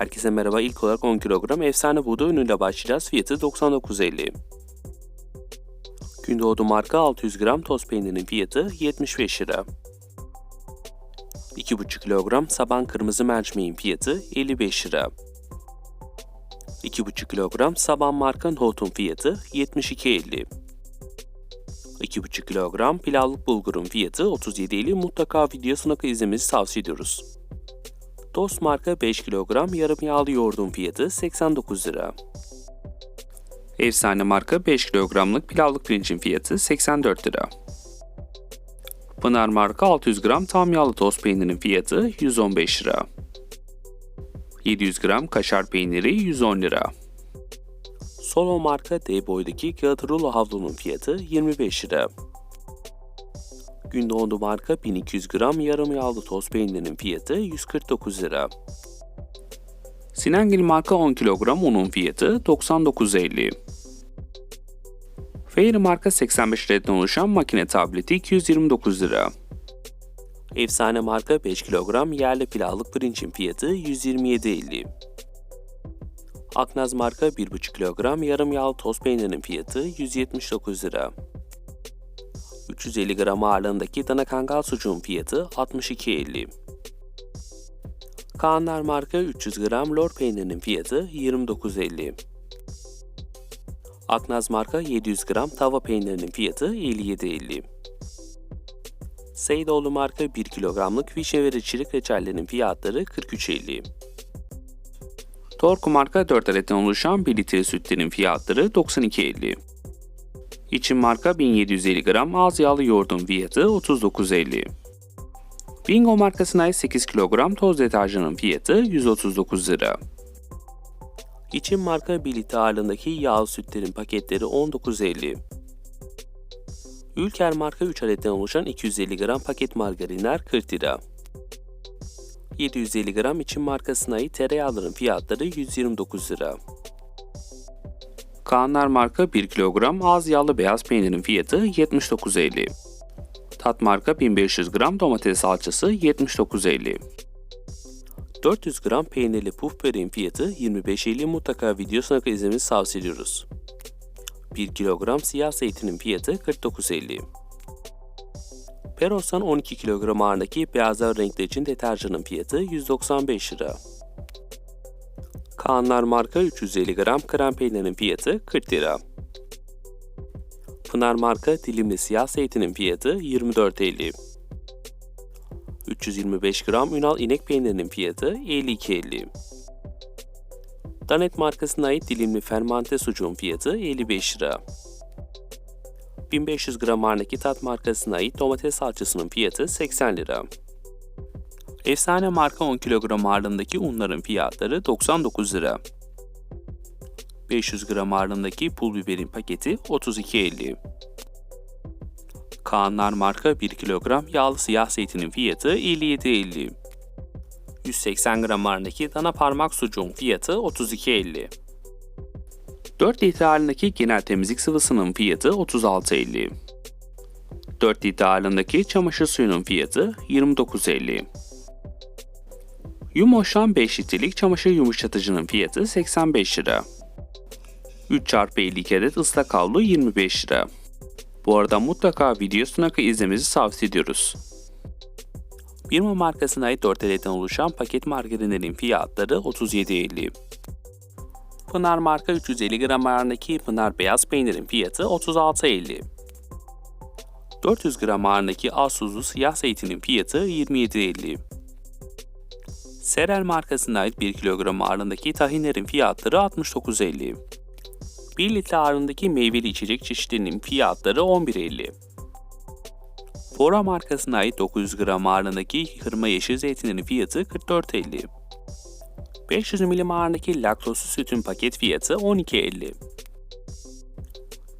Herkese merhaba. İlk olarak 10 kilogram efsane buğday ünüyle başlayacağız. Fiyatı 99.50. Gündoğdu marka 600 gram toz peynirinin fiyatı 75 lira. 2,5 kilogram saban kırmızı mercimeğin fiyatı 55 lira. 2,5 kilogram saban marka nohutun fiyatı 72.50. 2,5 kilogram pilavlık bulgurun fiyatı 37.50 mutlaka videosuna izlemenizi tavsiye ediyoruz. Dost marka 5 kilogram yarım yağlı yoğurdun fiyatı 89 lira. Efsane marka 5 kilogramlık pilavlık pirincin fiyatı 84 lira. Pınar marka 600 gram tam yağlı toz peynirin fiyatı 115 lira. 700 gram kaşar peyniri 110 lira. Solo marka D boydaki kağıt rulo havlunun fiyatı 25 lira. Gündoğdu marka 1200 gram yarım yağlı toz peynirinin fiyatı 149 lira. Sinengil marka 10 kilogram unun fiyatı 99.50. Fairy marka 85 liradan oluşan makine tableti 229 lira. Efsane marka 5 kilogram yerli pilavlık pirincin fiyatı 127.50. Aknaz marka 1,5 kilogram yarım yağlı toz peynirin fiyatı 179 lira. 350 gram ağırlığındaki dana kangal sucuğun fiyatı 62.50. Kaanlar marka 300 gram lor peynirinin fiyatı 29.50. Aknaz marka 700 gram tava peynirinin fiyatı 57.50. Seydoğlu marka 1 kilogramlık vişne ve reçelik reçellerinin fiyatları 43.50. Torku marka 4 adetten oluşan 1 litre sütlerin fiyatları 92.50. İçin marka 1750 gram az yağlı yoğurdun fiyatı 39.50. Bingo markasına ait 8 kilogram toz deterjanın fiyatı 139 lira. İçin marka 1 litre ağırlığındaki yağlı sütlerin paketleri 19.50. Ülker marka 3 adetten oluşan 250 gram paket margarinler 40 lira. 750 gram için markasına ait tereyağların fiyatları 129 lira. Kaanlar marka 1 kilogram az yağlı beyaz peynirin fiyatı 79.50. Tat marka 1500 gram domates salçası 79.50. 400 gram peynirli puf böreğin fiyatı 25.50 mutlaka videosuna izlemenizi tavsiye ediyoruz. 1 kilogram siyah zeytinin fiyatı 49.50. Perosan 12 kilogram ağırlığındaki beyazlar renkli için deterjanın fiyatı 195 lira. Kaanlar marka 350 gram krem peynirin fiyatı 40 lira. Pınar marka dilimli siyah zeytinin fiyatı 24.50. 325 gram Ünal inek peynirinin fiyatı 52.50. Danet markasına ait dilimli fermante sucuğun fiyatı 55 lira. 1500 gram Arnaki Tat markasına ait domates salçasının fiyatı 80 lira. Efsane marka 10 kilogram ağırlığındaki unların fiyatları 99 lira. 500 gram ağırlığındaki pul biberin paketi 32.50. Kaanlar marka 1 kilogram yağlı siyah zeytinin fiyatı 57.50. 180 gram ağırlığındaki dana parmak sucuğun fiyatı 32.50. 4 litre ağırlığındaki genel temizlik sıvısının fiyatı 36.50. 4 litre ağırlığındaki çamaşır suyunun fiyatı 29.50. Yumoşan 5 litrelik çamaşır yumuşatıcının fiyatı 85 lira. 3 çarpı 52 adet ıslak havlu 25 lira. Bu arada mutlaka videosuna izlemenizi tavsiye ediyoruz. Birma markasına ait 4 adetten oluşan paket margarinlerin fiyatları 37.50. Pınar marka 350 gram ağırlığındaki Pınar beyaz peynirin fiyatı 36.50. 400 gram ağırlığındaki az tuzlu siyah zeytinin fiyatı 27.50. Serel markasına ait 1 kilogram ağırlığındaki tahinlerin fiyatları 69.50. 1 litre ağırlığındaki meyveli içecek çeşitlerinin fiyatları 11.50. Fora markasına ait 900 gram ağırlığındaki kırma yeşil zeytinlerin fiyatı 44.50. 500 milim ağırlığındaki laktozsuz sütün paket fiyatı 12.50.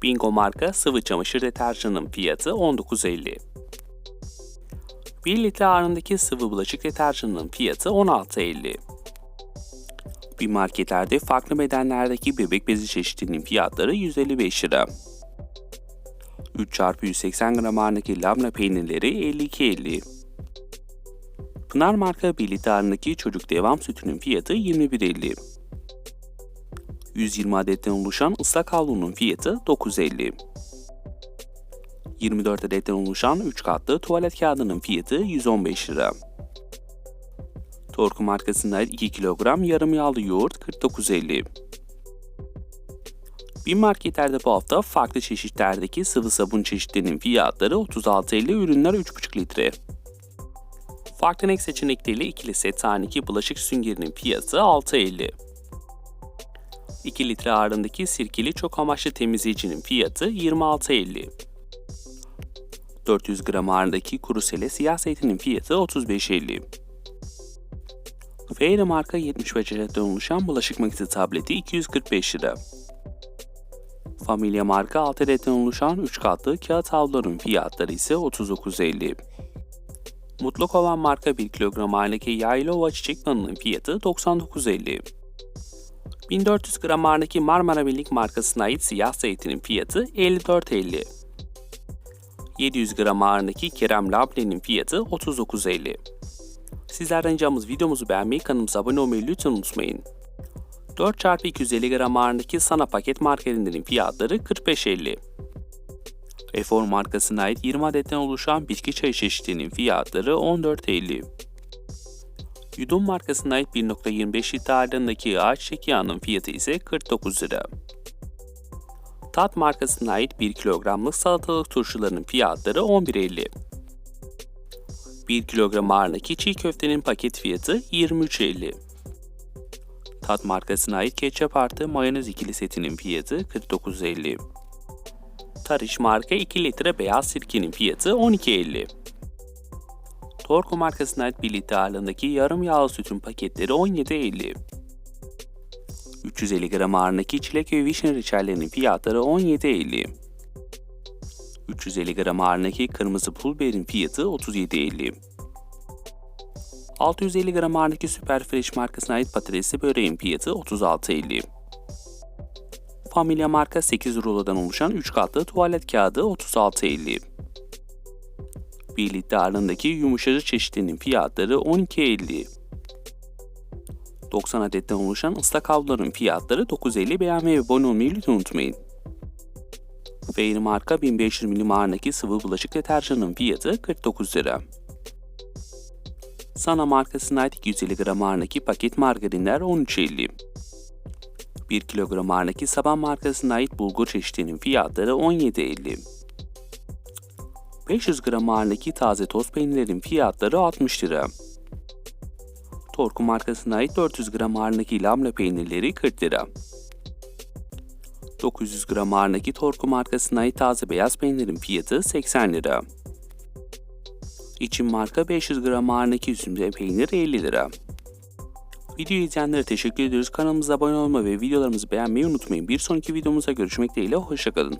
Bingo marka sıvı çamaşır deterjanının fiyatı 19.50. 1 litre ağırlığındaki sıvı bulaşık deterjanının fiyatı 16.50. Bir marketlerde farklı bedenlerdeki bebek bezi çeşitlerinin fiyatları 155 lira. 3 çarpı 180 gram ağırlığındaki labne peynirleri 52.50. Pınar marka 1 litrelik çocuk devam sütünün fiyatı 21.50. 120 adetten oluşan ıslak havlunun fiyatı 9.50. 24 adetten oluşan 3 katlı tuvalet kağıdının fiyatı 115 lira. Torku markasına ait 2 kilogram yarım yağlı yoğurt 49.50. Bir marketlerde bu hafta farklı çeşitlerdeki sıvı sabun çeşitlerinin fiyatları 36.50 ürünler 3,5 litre. Farklı renk seçenekleriyle ikili set taneki bulaşık süngerinin fiyatı 6.50. 2 litre ağırlığındaki sirkeli çok amaçlı temizleyicinin fiyatı 26.50. 400 gram ağırlığındaki kuru sele siyah zeytinin fiyatı 35.50. Fairy marka 75 adetten oluşan bulaşık makinesi tableti 245 lira. Familia marka 6 adetten oluşan 3 katlı kağıt havluların fiyatları ise 39.50. Mutlu Kovan marka 1 kilogram ağırlıklı yaylı ova çiçek nanının fiyatı 99.50. 1400 gram ağırlıklı Marmara Birlik markasına ait siyah zeytinin fiyatı 54.50. 700 gram ağırlıklı Kerem Labne'nin fiyatı 39.50. Sizlerden ricamız videomuzu beğenmeyi, kanalımıza abone olmayı lütfen unutmayın. 4x250 gram ağırlığındaki Sana paket marketinlerin fiyatları 45.50. Efor markasına ait 20 adetten oluşan bitki çayı çeşitlerinin fiyatları 14.50. Yudum markasına ait 1.25 litre ağırlığındaki ağaç yağının fiyatı ise 49 lira. Tat markasına ait 1 kilogramlık salatalık turşularının fiyatları 11.50. 1 kilogram ağırlığındaki çiğ köftenin paket fiyatı 23.50. Tat markasına ait ketçap artı mayonez ikili setinin fiyatı 49.50. Tarış marka 2 litre beyaz sirkenin fiyatı 12.50. Torku markasına ait 1 litre ağırlığındaki yarım yağlı sütün paketleri 17.50. 350 gram ağırlığındaki çilek ve vişne reçellerinin fiyatları 17.50. 350 gram ağırlığındaki kırmızı pul fiyatı 37.50. 650 gram ağırlığındaki Super Fresh markasına ait patatesli böreğin fiyatı 36.50. Familia marka 8 rulodan oluşan 3 katlı tuvalet kağıdı 36.50. 1 litre ağırlığındaki yumuşacı çeşitlerinin fiyatları 12.50. 90 adetten oluşan ıslak havluların fiyatları 9.50 beğenmeyi ve abone olmayı unutmayın. Fairy marka 1500 milim sıvı bulaşık deterjanının fiyatı 49 lira. Sana markasına ait 250 gram ağırlığındaki paket margarinler 13.50. 1 kilogram ağırlığındaki Saban markasına ait bulgur çeşitlerinin fiyatları 17.50. 500 gram ağırlığındaki taze toz peynirlerin fiyatları 60 lira. Torku markasına ait 400 gram ağırlığındaki lamla peynirleri 40 lira. 900 gram ağırlığındaki Torku markasına ait taze beyaz peynirin fiyatı 80 lira. İçin marka 500 gram ağırlığındaki üzümde peynir 50 lira. Videoyu izleyenlere teşekkür ediyoruz. Kanalımıza abone olmayı ve videolarımızı beğenmeyi unutmayın. Bir sonraki videomuzda görüşmek dileğiyle. Hoşçakalın.